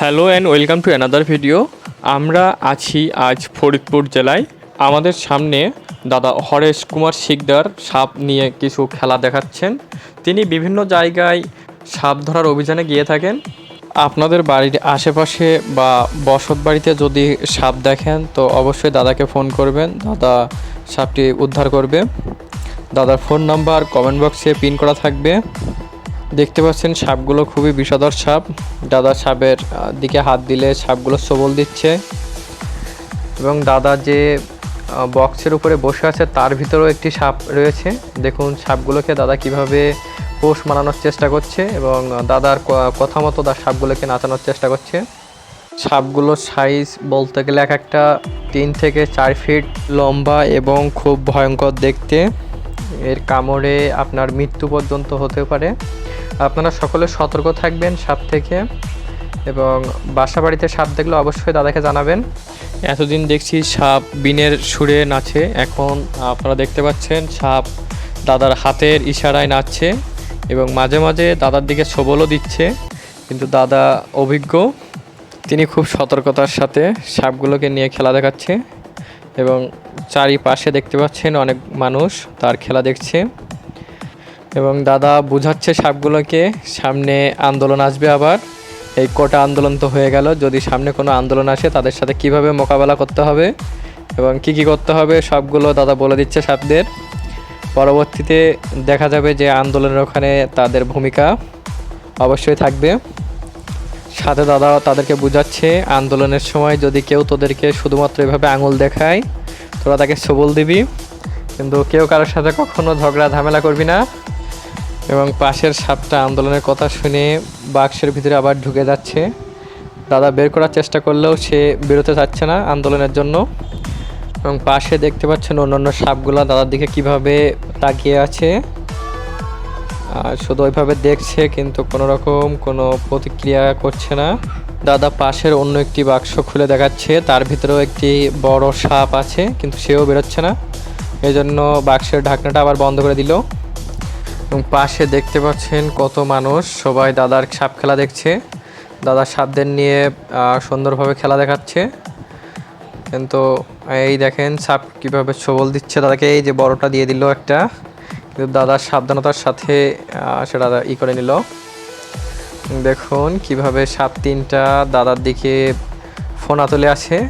Hello and welcome to another video. আমরা আছি আজ ফরিদপুর জেলায়। আমাদের সামনে দাদা হরেশ কুমার শিকদার সাপ নিয়ে কিছু খেলা দেখাচ্ছেন। তিনি বিভিন্ন জায়গায় সাপ ধরার অভিযানে গিয়ে থাকেন। আপনাদের বাড়ির আশেপাশে বা বসত বাড়িতে যদি সাপ দেখেন, তো অবশ্যই দাদাকে ফোন করবেন। দাদা সাপটি উদ্ধার করবে। দাদার ফোন নাম্বার কমেন্ট বক্সে পিন করা থাকবে। দেখতে পাচ্ছেন, সাপগুলো খুবই বিষাদর সাপ। দাদা সাপের দিকে হাত দিলে সাপগুলো সবল দিচ্ছে। এবং দাদা যে বক্সের উপরে বসে আছে, তার ভিতরেও একটি সাপ রয়েছে। দেখুন সাপগুলোকে দাদা কীভাবে পোষ মানানোর চেষ্টা করছে এবং দাদার কথা মতো তার সাপগুলোকে নাচানোর চেষ্টা করছে। সাপগুলোর সাইজ বলতে গেলে এক একটা তিন থেকে চার ফিট লম্বা এবং খুব ভয়ঙ্কর দেখতে। এর কামড়ে আপনার মৃত্যু পর্যন্ত হতে পারে। আপনারা সকলে সতর্ক থাকবেন সাপ থেকে এবং বাসা বাড়িতে সাপ দেখলে অবশ্যই দাদাকে জানাবেন। এতদিন দেখছি সাপ বিনের সুরে নাচে, এখন আপনারা দেখতে পাচ্ছেন সাপ দাদার হাতের ইশারায় নাচছে এবং মাঝে মাঝে দাদার দিকে সবলও দিচ্ছে, কিন্তু দাদা অভিজ্ঞ, তিনি খুব সতর্কতার সাথে সাপগুলোকে নিয়ে খেলা দেখাচ্ছে এবং চারিপাশে দেখতে পাচ্ছেন অনেক মানুষ, তার খেলা দেখছে। এবং দাদা বুঝাচ্ছে সাপগুলোকে, সামনে আন্দোলন আসবে আবার। এই কোটা আন্দোলন তো হয়ে গেল, যদি সামনে কোনো আন্দোলন আসে, তাদের সাথে কীভাবে মোকাবেলা করতে হবে এবং কি কি করতে হবে, সবগুলো দাদা বলে দিচ্ছে সাপদের। পরবর্তীতে দেখা যাবে যে আন্দোলনের ওখানে তাদের ভূমিকা অবশ্যই থাকবে। সাথে দাদা তাদেরকে বুঝাচ্ছে, আন্দোলনের সময় যদি কেউ তোদেরকে শুধুমাত্র এভাবে আঙুল দেখায় তোরা তাকে সবল দিবি, কিন্তু কেউ কারোর সাথে কখনো ঝগড়া, ঝামেলা করবি না। এবং পাশের সাপটা আন্দোলনের কথা শুনে বাক্সের ভিতরে আবার ঢুকে যাচ্ছে। দাদা বের করার চেষ্টা করলেও সে বেরোতে চাচ্ছে না আন্দোলনের জন্য। এবং পাশে দেখতে পাচ্ছেন অন্যান্য সাপগুলো দাদার দিকে কীভাবে তাকিয়ে আছে। আর শুধু ওইভাবে দেখছে, কিন্তু কোনো রকম কোনো প্রতিক্রিয়া করছে না। দাদা পাশের অন্য একটি বাক্স খুলে দেখাচ্ছে। তার ভিতরেও একটি বড় সাপ আছে, কিন্তু সেও বেরোচ্ছে না। এই জন্য বাক্সের ঢাকনাটা আবার বন্ধ করে দিল। এবং পাশে দেখতে পাচ্ছেন কত মানুষ, সবাই দাদার সাপ খেলা দেখছে। দাদার সাপদের নিয়ে সুন্দরভাবে খেলা দেখাচ্ছে। কিন্তু এই দেখেন সাপ কীভাবে সবল দিচ্ছে। দাদাকে এই যে বড়টা দিয়ে দিল একটা। কিন্তু দাদার সাবধানতার সাথে সেটা ই করে নিল। দেখুন কীভাবে সাত তিনটা দাদার দিকে ফোনা তুলে আছে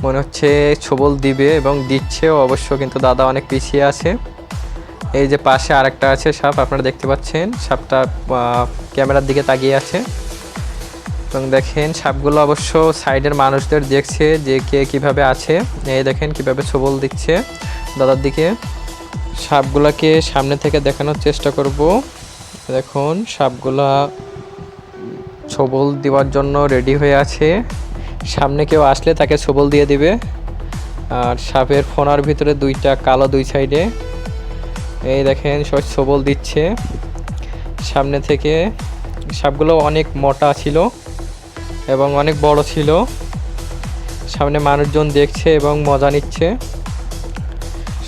মনে হচ্ছে ছবল দিবে এবং দিচ্ছেও, অবশ্য কিন্তু দাদা অনেক পিছিয়ে আছে। এই যে পাশে আরেকটা আছে সাপ, আপনারা দেখতে পাচ্ছেন, সাপটা ক্যামেরার দিকে তাকিয়ে আছে। এবং দেখেন সাপগুলো অবশ্য সাইডের মানুষদের দেখছে যে কে কীভাবে আছে। এই দেখেন কীভাবে ছবল দিচ্ছে দাদার দিকে। সাপগুলাকে সামনে থেকে দেখানোর চেষ্টা করব। দেখুন, সাপগুলা ছবল দেওয়ার জন্য রেডি হয়ে আছে। সামনে কেউ আসলে তাকে ছবল দিয়ে দিবে। আর সাপের ফোনার ভিতরে দুইটা কালো দুই সাইডে। এই দেখেন সব ছবল দিচ্ছে। সামনে থেকে সাপগুলো অনেক মোটা ছিল এবং অনেক বড় ছিল। সামনে মানুষজন দেখছে এবং মজা নিচ্ছে।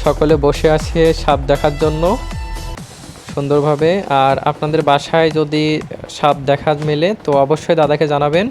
সকলে বসে আছে সাপ দেখার জন্য। সুন্দরভাবে। আর আপনাদের বাসায় যদি সাপ দেখা মেলে তো অবশ্যই দাদাকে জানাবেন।